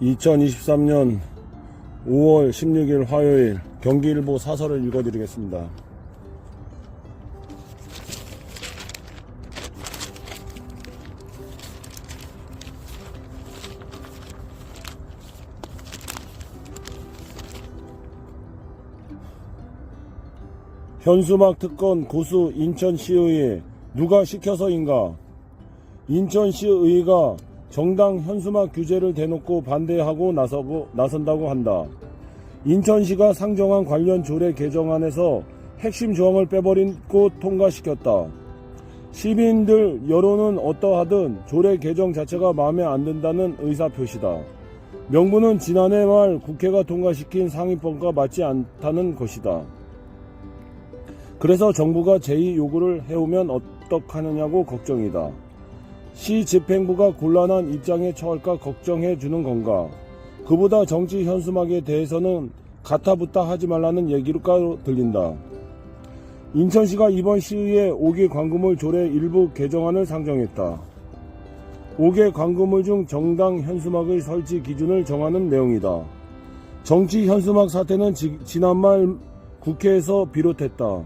2023년 5월 16일 화요일 경기일보 사설을 읽어드리겠습니다. 현수막 특권 고수 인천시의회 누가 시켜서인가? 인천시의회가 정당 현수막 규제를 대놓고 반대하고 나서고 나선다고 한다. 인천시가 상정한 관련 조례 개정안에서 핵심 조항을 빼버리고 통과시켰다. 시민들 여론은 어떠하든 조례 개정 자체가 마음에 안 든다는 의사 표시다. 명분은 지난해 말 국회가 통과시킨 상위법과 맞지 않다는 것이다. 그래서 정부가 제2 요구를 해오면 어떡하느냐고 걱정이다. 시 집행부가 곤란한 입장에 처할까 걱정해 주는 건가? 그보다 정치 현수막에 대해서는 가타부타 하지 말라는 얘기가 들린다. 인천시가 이번 시의회 5개 광고물 조례 일부 개정안을 상정했다. 5개 광고물 중 정당 현수막의 설치 기준을 정하는 내용이다. 정치 현수막 사태는 지, 지난 말 국회에서 비롯했다.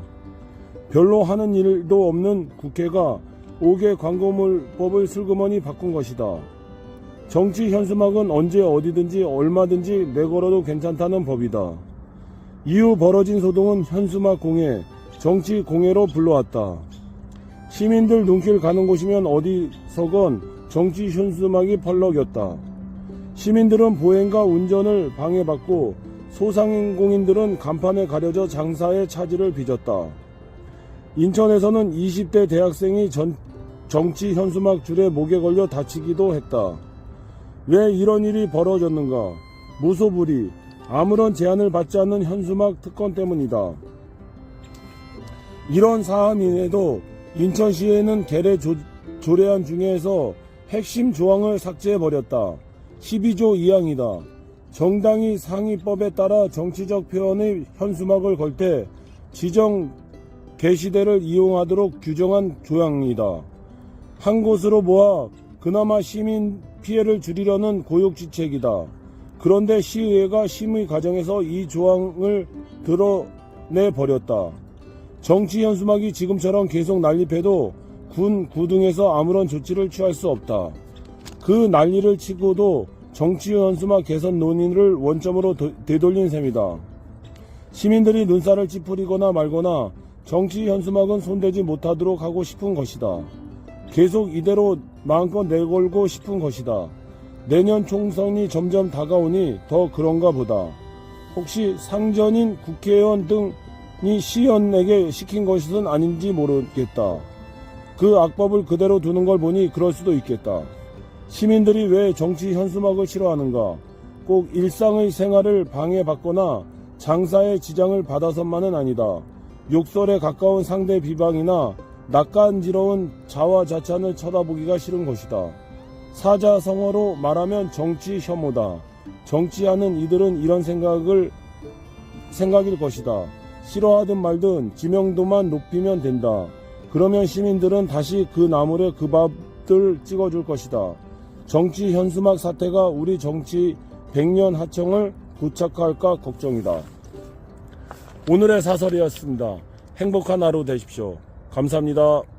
별로 하는 일도 없는 국회가 5개 광고물법을 슬그머니 바꾼 것이다. 정치 현수막은 언제 어디든지 얼마든지 내걸어도 괜찮다는 법이다. 이후 벌어진 소동은 현수막 공해, 정치 공해로 불러왔다. 시민들 눈길 가는 곳이면 어디서건 정치 현수막이 펄럭였다. 시민들은 보행과 운전을 방해받고 소상공인들은 간판에 가려져 장사의 차질을 빚었다. 인천에서는 20대 대학생이 전, 정치 현수막 줄에 목에 걸려 다치기도 했다. 왜 이런 일이 벌어졌는가? 무소불위, 아무런 제한을 받지 않는 현수막 특권 때문이다. 이런 사안인에도 인천시에는 개례 조, 조례안 중에서 핵심 조항을 삭제해버렸다. 12조 2항이다. 정당이 상위법에 따라 정치적 표현의 현수막을 걸 때 지정 게시대를 이용하도록 규정한 조항이다. 한 곳으로 모아 그나마 시민 피해를 줄이려는 고육지책이다. 그런데 시의회가 심의 과정에서 이 조항을 드러내 버렸다. 정치 현수막이 지금처럼 계속 난립해도 군 구등에서 아무런 조치를 취할 수 없다. 그 난리를 치고도 정치 현수막 개선 논의를 원점으로 도- 되돌린 셈이다. 시민들이 눈살을 찌푸리거나 말거나 정치 현수막은 손대지 못하도록 하고 싶은 것이다. 계속 이대로 마음껏 내걸고 싶은 것이다. 내년 총선이 점점 다가오니 더 그런가 보다. 혹시 상전인 국회의원 등이 시의원에게 시킨 것은 아닌지 모르겠다. 그 악법을 그대로 두는 걸 보니 그럴 수도 있겠다. 시민들이 왜 정치 현수막을 싫어하는가? 꼭 일상의 생활을 방해받거나 장사에 지장을 받아서만은 아니다. 욕설에 가까운 상대 비방이나 낯간지러운 자화자찬을 쳐다보기가 싫은 것이다. 사자성어로 말하면 정치 혐오다. 정치하는 이들은 이런 생각을 생각일 것이다. 싫어하든 말든 지명도만 높이면 된다. 그러면 시민들은 다시 그 나물에 그 밥들 찍어줄 것이다. 정치 현수막 사태가 우리 정치 100년 하청을 부착할까 걱정이다. 오늘의 사설이었습니다. 행복한 하루 되십시오. 감사합니다.